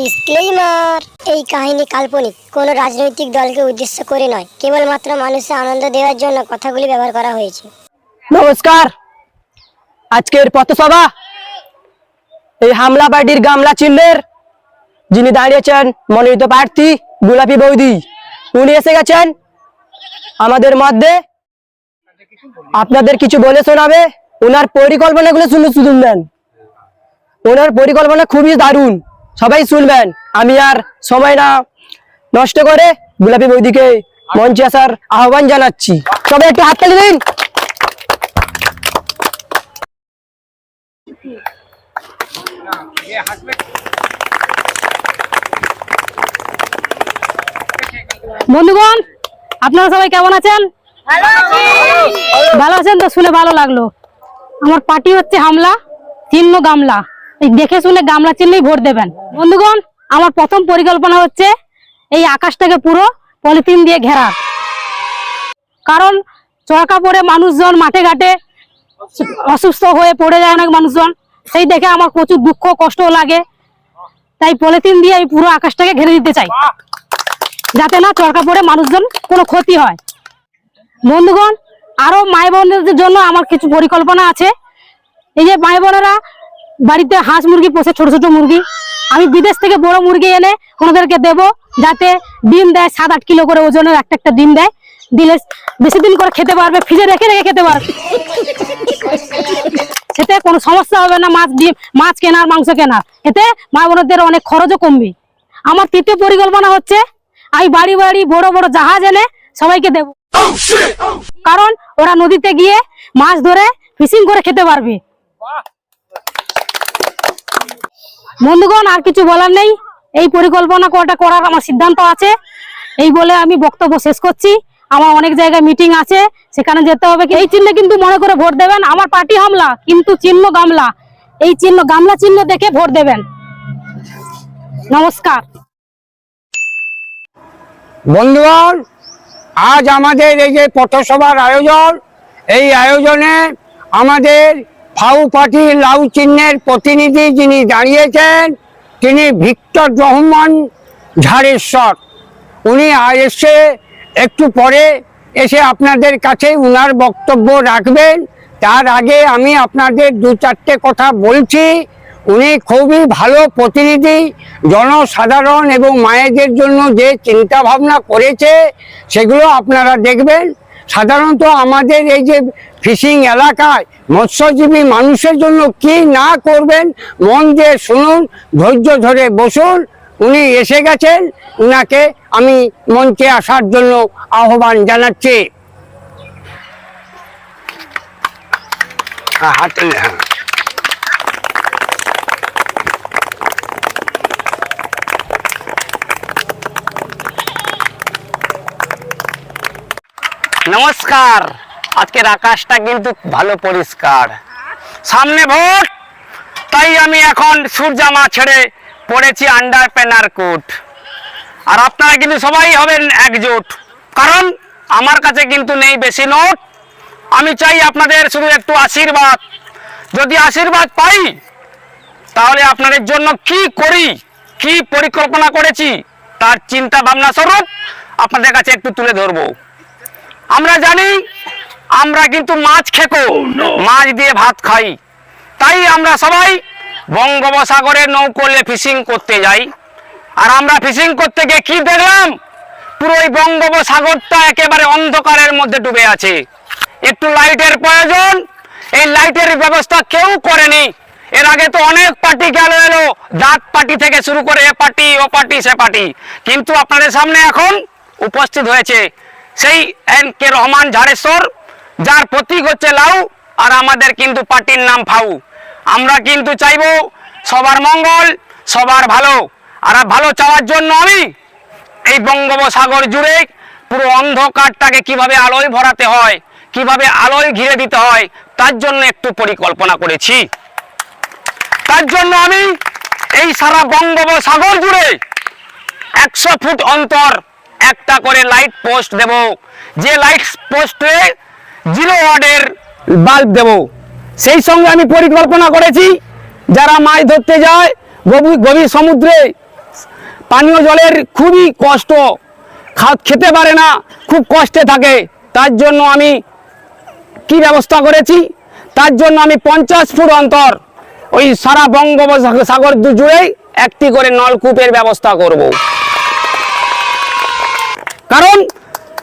Disclaimer এই কাহিনী কাল্পনিক। কোনো রাজনৈতিক দলকে উদ্দেশ্য করে নয়। কেবলমাত্র মানুষের আনন্দ দেওয়ার জন্য কথাগুলি ব্যবহার করা হয়েছে। নমস্কার। আজকের পথসভা এই হামলা পার্টির গামলা চিহ্নের যিনি দাঁড়িয়েছেন মনোনীত প্রার্থী গোলাপি বৌদি, উনি এসে গেছেন আমাদের মধ্যে। আপনাদের কিছু বলে শোনাবে। ওনার পরিকল্পনাগুলো শুনে দেন। ওনার পরিকল্পনা খুবই দারুণ। সবাই শুনবেন। আমি আর সময় না নষ্ট করে গোলাপি বৌদিকে মঞ্চে আসার আহ্বান জানাচ্ছি। সবাই একটু হাত হাততালি দিন। বন্ধুগণ আপনারা সবাই কেমন আছেন? ভালো আছেন তো? শুনে ভালো লাগল। আমার পার্টি হচ্ছে হামলা চিহ্ন গামলা। দেখে শুনে গামলা চিহ্নেই ভোট দেবেন। বন্ধুগণ, আমার প্রথম পরিকল্পনা হচ্ছে এই আকাশটাকে পুরো পলিথিন দিয়ে ঘেরা। কারণ চড়কা পরে মানুষজন মাঠে ঘাটে অসুস্থ হয়ে পড়ে যায় অনেক মানুষজন। সেই দেখে আমার প্রচুর দুঃখ কষ্ট লাগে। তাই পলিথিন দিয়ে আমি পুরো আকাশটাকে ঘেরে দিতে চাই। যাতে না চরকা পরে মানুষজন কোনো ক্ষতি হয়। বন্ধুগণ, আরও মাই বোনদের জন্য আমার কিছু পরিকল্পনা আছে। এই যে মাই বোনেরা বাড়িতে হাঁস মুরগি পোষে, ছোট ছোট মুরগি। আমি বিদেশ থেকে বড় মুরগি এনে ওনাদেরকে দেব, যাতে ডিম দেয় সাত আট কিলো করে ওজনের, একটা একটা ডিম দেয়। দিলে বেশি দিন করে খেতে পারবে, ফ্রিজে রেখে রেখে খেতে পারবে। সেতে কোনো সমস্যা হবে না, মাছ ডিম, মাছ কেনার, মাংস কেনার। এতে মা বোনদের অনেক খরচও কমবে। আমার তৃতীয় পরিকল্পনা হচ্ছে, আমি বাড়ি বাড়ি বড় বড় জাহাজ এনে সবাইকে দেব। কারণ ওরা নদীতে গিয়ে মাছ ধরে ফিশিং করে খেতে পারবে। বন্ধুগণ, আর কিছু বলার নেই। এই পরিকল্পনা কটা করার আমার সিদ্ধান্ত আছে। এই বলে আমি বক্তব্য শেষ করছি। আমার অনেক জায়গায় মিটিং আছে। সেখানে যেতে হবে এই চিহ্নে কিন্তু মনে করে ভোট দেবেন। আমার পার্টি হামলা, কিন্তু চিহ্ন গামলা। এই চিহ্ন গামলা চিহ্ন দেখে ভোট দেবেন। নমস্কার। বন্ধুগণ, আজ আমাদের এই যে পথসভার আয়োজন, এই আয়োজনে আমাদের ফাউ পার্টি লাউ চিহ্নের প্রতিনিধি যিনি দাঁড়িয়েছেন, তিনি ভিক্টর রহমান ঝাড়েশ্বর। উনি এসে একটু পরে এসে আপনাদের কাছে উনার বক্তব্য রাখবেন। তার আগে আমি আপনাদের দু চারটে কথা বলছি। উনি খুবই ভালো প্রতিনিধি, জনসাধারণ এবং মায়েদের জন্য যে চিন্তা ভাবনা করেছে, সেগুলো আপনারা দেখবেন। সাধারণত আমাদের এই যে ফিশিং এলাকায় মৎস্যজীবী মানুষের জন্য কি না করবেন, মন দিয়ে শুনুন, ধৈর্য ধরে বসুন। উনি এসে গেছেন, উনাকে আমি মঞ্চে আসার জন্য আহ্বান জানাচ্ছি। হাতে হ্যাঁ। নমস্কার। আজকের আকাশটা কিন্তু ভালো পরিষ্কার। সামনে ভোট, তাই আমি এখন সূর্যামা ছেড়ে পড়েছি আন্ডার পেনার কোট আর আপনারা কিন্তু সবাই হবেন একজোট। কারণ আমার কাছে কিন্তু নেই বেশি নোট। আমি চাই আপনাদের শুধু একটু আশীর্বাদ। যদি আশীর্বাদ পাই, তাহলে আপনাদের জন্য কি করি, কি পরিকল্পনা করেছি, তার চিন্তা ভাবনা স্বরূপ আপনাদের কাছে একটু তুলে ধরবো। আমরা জানি আমরা কিন্তু মাছ খেকো মাছ দিয়ে ভাত খাই। তাই আমরা সবাই বঙ্গোপসাগরের নৌকলে ফিশিং করতে যাই। আর আমরা ফিশিং করতে গিয়ে কি দেখলাম? পুরো এই বঙ্গোপসাগরটা একেবারে অন্ধকারের মধ্যে ডুবে আছে। একটু লাইটের প্রয়োজন এই লাইটের ব্যবস্থা কেউ করেনি। এর আগে তো অনেক পার্টি গেল এলো দাঁত পার্টি থেকে শুরু করে এ পার্টি ও পার্টি সে পার্টি। কিন্তু আপনাদের সামনে এখন উপস্থিত হয়েছে সেই এন কে রহমান ঝাড়েশ্বর যার প্রতীক হচ্ছে লাউ, আর আমাদের কিন্তু পার্টির নাম ফাউ। আমরা কিন্তু চাইব সবার মঙ্গল, সবার ভালো। আর ভালো চাওয়ার জন্য আমি এই বঙ্গোপসাগর জুড়ে পুরো অন্ধকারটাকে কীভাবে আলোয় ভরাতে হয়, কীভাবে আলোয় ঘিরে দিতে হয়, তার জন্য একটু পরিকল্পনা করেছি। তার জন্য আমি এই সারা বঙ্গোপসাগর জুড়ে একশো ফুট অন্তর একটা করে লাইট পোস্ট দেব। যে লাইট পোস্টে জিরো ওয়ার্ডের বাল্ব দেব। সেই সঙ্গে আমি পরিকল্পনা করেছি, যারা মাছ ধরতে যায়, গভীর গভীর সমুদ্রে, পানীয় জলের খুবই কষ্ট। খেতে পারে না, খুব কষ্টে থাকে। তার জন্য আমি কি ব্যবস্থা করেছি? তার জন্য আমি পঞ্চাশ ফুট অন্তর ওই সারা বঙ্গোপসাগর জুড়েই একটি করে নলকূপের ব্যবস্থা করব। কারণ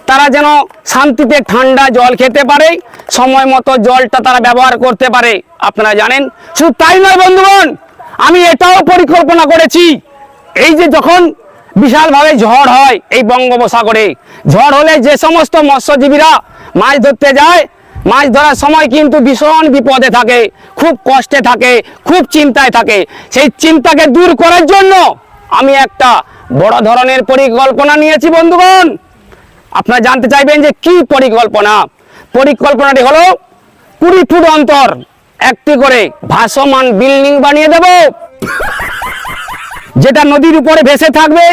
তারা যেন শান্তিতে ঠান্ডা জল খেতে পারে, সময় মতো জলটা তারা ব্যবহার করতে পারে। আপনারা জানেন? শুধু তাই নয় বন্ধুগণ, আমি এটাও পরিকল্পনা করেছি। এই যে যখন বিশালভাবে ঝড় হয় এই বঙ্গোপসাগরে, ঝড় হলে যে সমস্ত মৎস্যজীবীরা মাছ ধরতে যায়, মাছ ধরার সময় কিন্তু ভীষণ বিপদে থাকে, খুব কষ্টে থাকে, খুব চিন্তায় থাকে। সেই চিন্তাকে দূর করার জন্য আমি একটা বড় ধরনের পরিকল্পনা নিয়েছি, বন্ধুগণ। আপনারা জানতে চাইবেন যে কি পরিকল্পনা? পরিকল্পনাটি হলো কুড়ি ফুট অন্তর একটি করে ভাসমান বিল্ডিং বানিয়ে দেব, যেটা নদীর উপরে ভেসে থাকবে।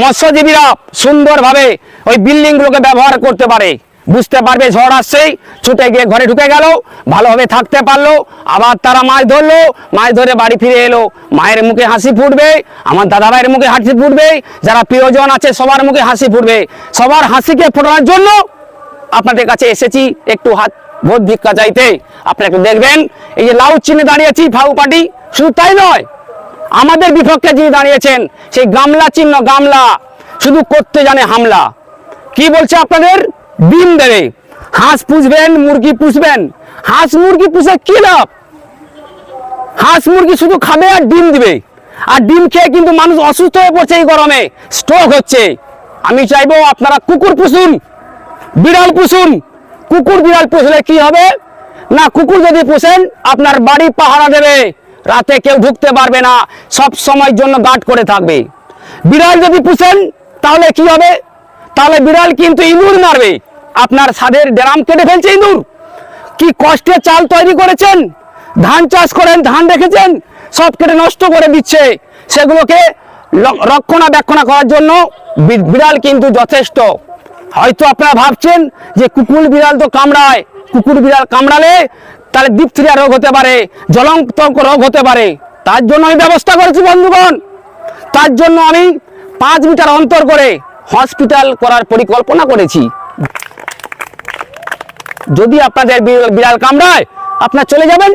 মৎস্যজীবীরা সুন্দরভাবে ওই বিল্ডিংগুলোকে ব্যবহার করতে পারে। বুঝতে পারবে ঝড় আসছেই, ছুটে গিয়ে ঘরে ঢুকে গেল, ভালোভাবে থাকতে পারল, আবার তারা মাছ ধরলো, মাছ ধরে বাড়ি ফিরে এলো। মায়ের মুখে হাসি ফুটবে, আমার দাদা ভাইয়ের মুখে হাসি ফুটবে, যারা প্রিয়জন আছে সবার মুখে হাসি ফুটবে। সবার হাসিকে ফোটানোর জন্য আপনাদের কাছে এসেছি, একটু হাত ভোট ভিক্ষা চাইতে। আপনারা একটু দেখবেন, এই যে লাউ চিনে দাঁড়িয়েছি, ফাউ পার্টি, শুধু তাই নয়, আমাদের বিপক্ষে যিনি দাঁড়িয়েছেন, সেই গামলা চিহ্ন, গামলা, শুধু করতে জানে হামলা। কি বলছে আপনাদের? ডিম দেবে। হাঁস পুষবেন, মুরগি পুষবেন। হাঁস মুরগি পুষে কি লাভ? হাঁস মুরগি শুধু খাবে আর ডিম দিবে। আর ডিম খেয়ে কিন্তু মানুষ অসুস্থ হয়ে পড়ছে এই গরমে। স্ট্রোক হচ্ছে। আমি চাইব আপনারা কুকুর পুষুন, বিড়াল পুষুন। কুকুর, বিড়াল পুষলে কি হবে? না, কুকুর যদি পুষেন, আপনার বাড়ি পাহারা দেবে। রাতে কেউ ঢুকতে পারবে না। সব সময়ের জন্য গার্ড করে থাকবে। বিড়াল যদি পুষেন, তাহলে কি হবে? তাহলে বিড়াল কিন্তু ইঁদুর মারবে। আপনার সাদের ড্রাম কেটে ফেলছে ইঁদুর। কি কষ্টে চাল তৈরি করেছেন? ধান চাষ করেন, ধান রেখেছেন, সব কেটে নষ্ট করে দিচ্ছে। সেগুলোকে রক্ষণাবেক্ষণা করার জন্য বিড়াল কিন্তু যথেষ্ট। হয়তো আপনারা ভাবছেন যে কুকুর বিড়াল তো কামড়ায়। কুকুর বিড়াল কামড়ালে তাহলে ডিপথিরিয়া রোগ হতে পারে জলন্তঙ্ক রোগ হতে পারে। তার জন্য আমি ব্যবস্থা করেছি বন্ধুগণ। তার জন্য আমি পাঁচ মিটার অন্তর করে হসপিটাল করার পরিকল্পনা করেছি। যদি আপনাদের বিড়াল কামড়ায়, আপনার চলে যাবেন,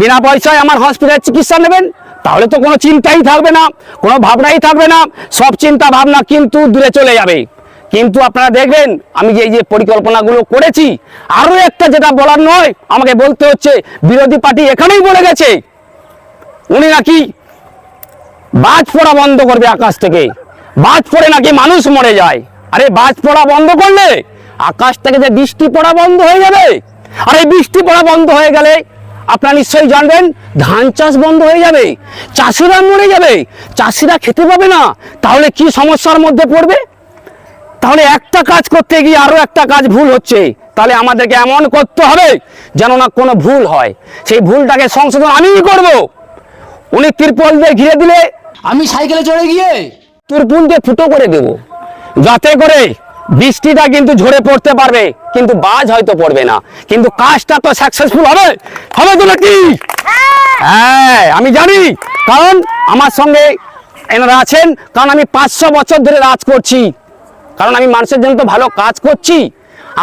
বিনা পয়সায় আমার হসপিটালে চিকিৎসা নেবেন, তাহলে তো কোনো চিন্তাই থাকবে না, কোনো ভাবনাই থাকবে না, সব চিন্তা ভাবনা কিন্তু দূরে চলে যাবে। কিন্তু আপনারা দেখবেন, আমি যে এই যে পরিকল্পনাগুলো করেছি আরও একটা যেটা বলার নয়, আমাকে বলতে হচ্ছে, বিরোধী পার্টি এখানেই বলে গেছে, উনি নাকি বাজ পড়া বন্ধ করবে আকাশ থেকে। বাজ পড়ে নাকি মানুষ মরে যায়? আরে বাজ পড়া বন্ধ করলে আকাশ থেকে যে বৃষ্টি পড়া বন্ধ হয়ে যাবে। আর এই বৃষ্টি পড়া বন্ধ হয়ে গেলে আপনারা নিশ্চয়ই জানবেন, ধান চাষ বন্ধ হয়ে যাবে, চাষিরা মরে যাবে, চাষিরা খেতে পাবে না। তাহলে কি সমস্যার মধ্যে পড়বে? তাহলে একটা কাজ করতে গিয়ে আরও একটা কাজ ভুল হচ্ছে। তাহলে আমাদেরকে এমন করতে হবে যেন না কোনো ভুল হয়। সেই ভুলটাকে সংশোধন আমিই করব। উনি তিরপল দিয়ে ঘিরে দিলে, আমি সাইকেলে চড়ে গিয়ে তুরপুল দিয়ে ফুটো করে দেব। যাতে করে বৃষ্টিটা কিন্তু ঝরে পড়তে পারবে, কিন্তু বাজ হয়তো পড়বে না। কিন্তু কাজটা তো সাকসেসফুল হবে। হবে তো নাকি? হ্যাঁ আমি জানি। কারণ আমার সঙ্গে এনারা আছেন। কারণ আমি পাঁচশো বছর ধরে রাজ করছি। কারণ আমি মানুষের জন্য তো ভালো কাজ করছি।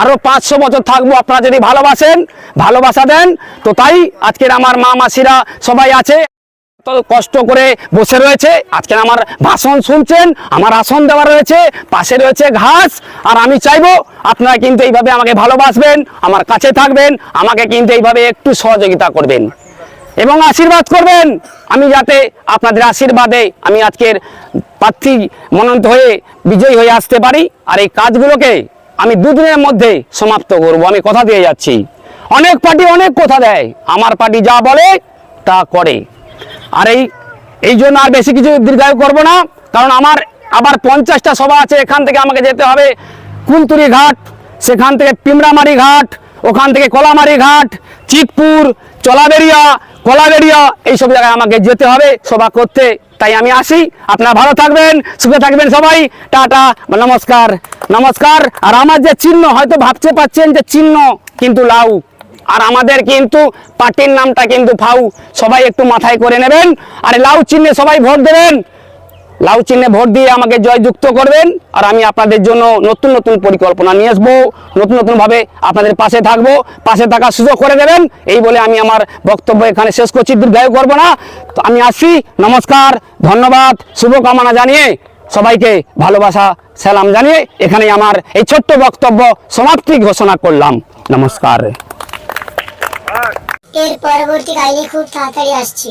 আরও পাঁচশো বছর থাকব, আপনারা যদি ভালোবাসেন, ভালোবাসা দেন, তো তাই আজকের আমার মা মাসিরা সবাই আছে। কষ্ট করে বসে রয়েছে। আজকে আমার ভাষণ শুনছেন, আমার আসন দেওয়া রয়েছে, পাশে রয়েছে ঘাস। আর আমি চাইব আপনারা কিন্তু এইভাবে আমাকে ভালোবাসবেন, আমার কাছে থাকবেন, আমাকে কিন্তু এইভাবে একটু সহযোগিতা করবেন। এবং আশীর্বাদ করবেন, আমি যাতে আপনাদের আশীর্বাদে আমি আজকের প্রার্থী মনোনীত হয়ে বিজয়ী হয়ে আসতে পারি। আর এই কাজগুলোকে আমি দুদিনের মধ্যে সমাপ্ত করব। আমি কথা দিয়ে যাচ্ছি। অনেক পার্টি অনেক কথা দেয়, আমার পার্টি যা বলে তা করে। আর এই এই জন্য আর বেশি কিছু দীর্ঘায়ু করব না, কারণ আমার আবার পঞ্চাশটা সভা আছে, এখান থেকে আমাকে যেতে হবে কুলতুরি ঘাট, সেখান থেকে পিমড়ামারি ঘাট, ওখান থেকে কলামারি ঘাট, চিতপুর চলাবেরিয়া কলাবেরিয়া এইসব জায়গায় আমাকে যেতে হবে সভা করতে। তাই আমি আসি, আপনারা ভালো থাকবেন, সুখে থাকবেন সবাই, টাটা, নমস্কার নমস্কার। আর আমার যে চিহ্ন, হয়তো ভাবতে পাচ্ছেন যে চিহ্ন, কিন্তু লাউ। আর আমাদের কিন্তু পার্টির নামটা কিন্তু ফাউ। সবাই একটু মাথায় করে নেবেন। আর লাউ চিহ্নে সবাই ভোট দেবেন। লাউ চিহ্নে ভোট দিয়ে আমাকে জয়যুক্ত করবেন। আর আমি আপনাদের জন্য নতুন নতুন পরিকল্পনা নিয়ে আসব। নতুন নতুন ভাবে আপনাদের পাশে থাকব। পাশে থাকার সুযোগ করে দেবেন। এই বলে আমি আমার বক্তব্য এখানে শেষ করছি। দীর্ঘায়ু করব না। তো আমি আসছি। নমস্কার, ধন্যবাদ, শুভকামনা জানিয়ে সবাইকে ভালোবাসা, সালাম জানিয়ে এখানে আমার এই ছোট্ট বক্তব্য সমাপ্তি ঘোষণা করলাম। নমস্কার। এর পরবর্তী কাহিনী খুব তাড়াতাড়ি আসছে।